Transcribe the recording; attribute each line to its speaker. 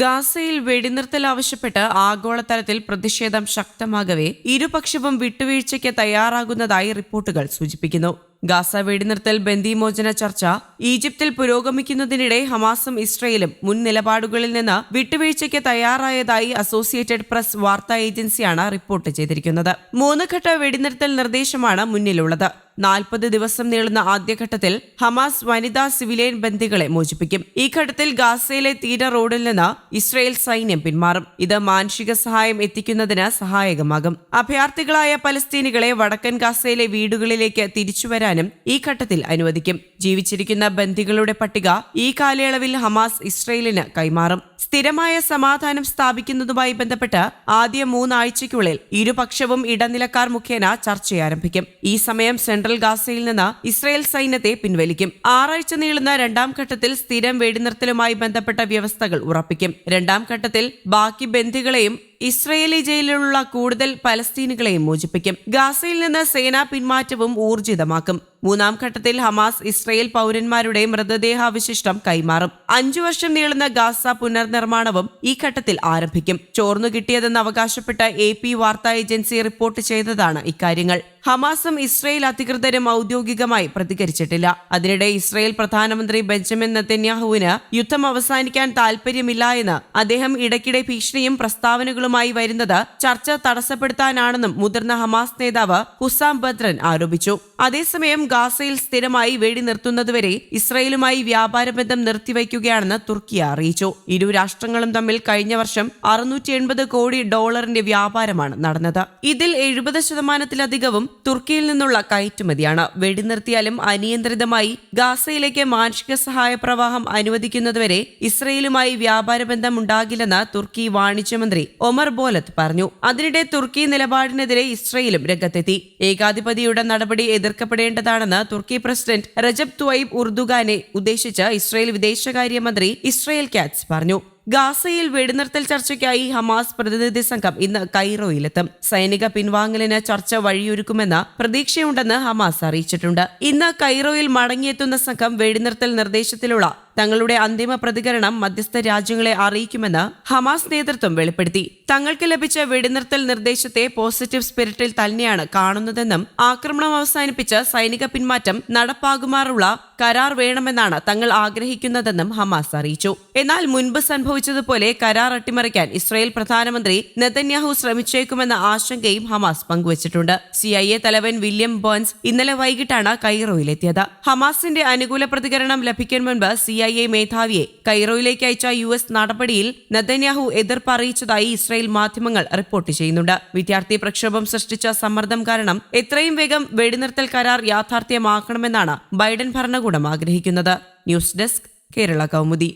Speaker 1: ഗാസയിൽ വെടിനിർത്തൽ ആവശ്യപ്പെട്ട് ആഗോളതലത്തിൽ പ്രതിഷേധം ശക്തമാകവേ ഇരുപക്ഷവും വിട്ടുവീഴ്ചയ്ക്ക് തയ്യാറാകുന്നതായി റിപ്പോർട്ടുകൾ സൂചിപ്പിക്കുന്നു. ഗാസ വെടിനിർത്തൽ ബന്ദിമോചന ചർച്ച ഈജിപ്തിൽ പുരോഗമിക്കുന്നതിനിടെ ഹമാസും ഇസ്രയേലും മുൻ നിലപാടുകളിൽ നിന്ന് വിട്ടുവീഴ്ചയ്ക്ക് തയ്യാറായതായി അസോസിയേറ്റഡ് പ്രസ് വാർത്താ ഏജൻസിയാണ് റിപ്പോർട്ട് ചെയ്തിരിക്കുന്നത്. മൂന്ന് ഘട്ട വെടിനിർത്തൽ നിർദ്ദേശമാണ് മുന്നിലുള്ളത്. നാൽപ്പത് ദിവസം നീളുന്ന ആദ്യഘട്ടത്തിൽ ഹമാസ് വനിതാ സിവിലിയൻ ബന്ദികളെ മോചിപ്പിക്കും. ഈ ഘട്ടത്തിൽ ഗാസയിലെ തീര റോഡിൽ നിന്ന് ഇസ്രയേൽ സൈന്യം പിന്മാറും. ഇത് മാനുഷിക സഹായം എത്തിക്കുന്നതിന് സഹായകമാകും. അഭയാർത്ഥികളായ പലസ്തീനികളെ വടക്കൻ ഗാസയിലെ വീടുകളിലേക്ക് തിരിച്ചുവരാനും ഈ ഘട്ടത്തിൽ അനുവദിക്കും. ജീവിച്ചിരിക്കുന്ന ബന്ദികളുടെ പട്ടിക ഈ കാലയളവിൽ ഹമാസ് ഇസ്രയേലിന് കൈമാറും. സ്ഥിരമായ സമാധാനം സ്ഥാപിക്കുന്നതുമായി ബന്ധപ്പെട്ട് ആദ്യ മൂന്നാഴ്ചയ്ക്കുള്ളിൽ ഇരുപക്ഷവും ഇടനിലക്കാർ മുഖേന ചർച്ചയാരംഭിക്കും. ഈ സമയം സെൻട്രൽ ഗാസയിൽ നിന്ന് ഇസ്രായേൽ സൈന്യത്തെ പിൻവലിക്കും. ആറാഴ്ച നീളുന്ന രണ്ടാം ഘട്ടത്തിൽ സ്ഥിരം വെടിനിർത്തലുമായി ബന്ധപ്പെട്ട വ്യവസ്ഥകൾ ഉറപ്പിക്കും. രണ്ടാം ഘട്ടത്തിൽ ബാക്കി ബന്ധികളെയും ഇസ്രയേലി ജയിലിലുള്ള കൂടുതൽ പലസ്തീനുകളെയും മോചിപ്പിക്കും. ഗാസയിൽ നിന്ന് സേനാ പിന്മാറ്റവും ഊർജിതമാക്കും. മൂന്നാം ഘട്ടത്തിൽ ഹമാസ് ഇസ്രയേൽ പൗരന്മാരുടെ മൃതദേഹാവശിഷ്ടം കൈമാറും. അഞ്ചു വർഷം നീളുന്ന ഗാസ പുനർനിർമ്മാണവും ഈ ഘട്ടത്തിൽ ആരംഭിക്കും. ചോർന്നു കിട്ടിയതെന്ന് അവകാശപ്പെട്ട എ പി വാർത്താ ഏജൻസി റിപ്പോർട്ട് ചെയ്തതാണ് ഇക്കാര്യങ്ങൾ. ഹമാസും ഇസ്രയേൽ അധികൃതരും ഔദ്യോഗികമായി പ്രതികരിച്ചിട്ടില്ല. അതിനിടെ ഇസ്രയേൽ പ്രധാനമന്ത്രി ബെഞ്ചമിൻ നെത്തന്യാഹുവിന് യുദ്ധം അവസാനിക്കാൻ താൽപര്യമില്ല എന്ന് അദ്ദേഹം ഇടയ്ക്കിടെ ഭീഷണിയും പ്രസ്താവനകളുമായി വരുന്നത് ചർച്ച തടസ്സപ്പെടുത്താനാണെന്നും മുതിർന്ന ഹമാസ് നേതാവ് ഹുസാം ബദ്രൻ ആരോപിച്ചു. അതേസമയം ഗാസയിൽ സ്ഥിരമായി വെടിനിർത്തുന്നതുവരെ ഇസ്രയേലുമായി വ്യാപാര ബന്ധം നിർത്തിവയ്ക്കുകയാണെന്ന് തുർക്കി അറിയിച്ചു. ഇരു രാഷ്ട്രങ്ങളും തമ്മിൽ കഴിഞ്ഞ വർഷം അറുന്നൂറ്റി കോടി ഡോളറിന്റെ വ്യാപാരമാണ് നടന്നത്. ഇതിൽ എഴുപത് ശതമാനത്തിലധികവും തുർക്കിയിൽ നിന്നുള്ള കയറ്റുമതിയാണ്. വെടിനിർത്തിയാലും അനിയന്ത്രിതമായി ഗാസയിലേക്ക് മാനുഷിക സഹായ പ്രവാഹം അനുവദിക്കുന്നതുവരെ ഇസ്രയേലുമായി വ്യാപാര ബന്ധം ഉണ്ടാകില്ലെന്ന് തുർക്കി വാണിജ്യമന്ത്രി ഒമർ ബോലത്ത് പറഞ്ഞു. അതിനിടെ തുർക്കി നിലപാടിനെതിരെ ഇസ്രയേലും രംഗത്തെത്തി. ഏകാധിപതിയുടെ നടപടി എതിർക്കപ്പെടേണ്ടതാണെന്ന് തുർക്കി പ്രസിഡന്റ് റജബ് ത്വയ്ബ് ഉർദുഗാനെ ഉദ്ദേശിച്ച് ഇസ്രയേൽ വിദേശകാര്യമന്ത്രി ഇസ്രയേൽ കാറ്റ്സ് പറഞ്ഞു. ഗാസയിൽ വെടിനിർത്തൽ ചർച്ചയ്ക്കായി ഹമാസ് പ്രതിനിധി സംഘം ഇന്ന് കൈറോയിലെത്തും. സൈനിക പിൻവാങ്ങലിന് ചർച്ച വഴിയൊരുക്കുമെന്ന് പ്രതീക്ഷയുണ്ടെന്ന് ഹമാസ് അറിയിച്ചിട്ടുണ്ട്. ഇന്ന് കൈറോയിൽ മടങ്ങിയെത്തുന്ന സംഘം വെടിനിർത്തൽ നിർദ്ദേശത്തിലുള്ള തങ്ങളുടെ അന്തിമ പ്രതികരണം മധ്യസ്ഥ രാജ്യങ്ങളെ അറിയിക്കുമെന്ന് ഹമാസ് നേതൃത്വം വെളിപ്പെടുത്തി. തങ്ങൾക്ക് ലഭിച്ച വെടിനിർത്തൽ നിർദ്ദേശത്തെ പോസിറ്റീവ് സ്പിരിറ്റിൽ തന്നെയാണ് കാണുന്നതെന്നും ആക്രമണം അവസാനിപ്പിച്ച് സൈനിക പിന്മാറ്റം നടപ്പാകുമാറുള്ള കരാർ വേണമെന്നാണ് തങ്ങൾ ആഗ്രഹിക്കുന്നതെന്നും ഹമാസ് അറിയിച്ചു. എന്നാൽ മുൻപ് സംഭവിച്ചതുപോലെ കരാർ അട്ടിമറിക്കാൻ ഇസ്രായേൽ പ്രധാനമന്ത്രി നെതന്യാഹു ശ്രമിച്ചേക്കുമെന്ന ആശങ്കയും ഹമാസ് പങ്കുവച്ചിട്ടുണ്ട്. സി ഐ എ തലവൻ വില്യം ബോൺസ് ഇന്നലെ വൈകിട്ടാണ് കൈറോയിലെത്തിയത് ഹമാസിന്റെ അനുകൂല പ്രതികരണം ലഭിക്കും മുൻപ് സി ഐ എ മേധാവിയെ കൈറോയിലേക്ക് അയച്ച യു എസ് നടപടിയിൽ നദന്യാഹു എതിർപ്പ് അറിയിച്ചതായി ഇസ്രായേൽ മാധ്യമങ്ങൾ റിപ്പോർട്ട് ചെയ്യുന്നുണ്ട്. വിദ്യാർത്ഥി പ്രക്ഷോഭം സൃഷ്ടിച്ച സമ്മർദ്ദം കാരണം എത്രയും വേഗം വെടിനിർത്തൽ കരാർ യാഥാർത്ഥ്യമാക്കണമെന്നാണ് ബൈഡൻ ഭരണകൂടം ആഗ്രഹിക്കുന്നത്. News desk Kerala Kaumudi.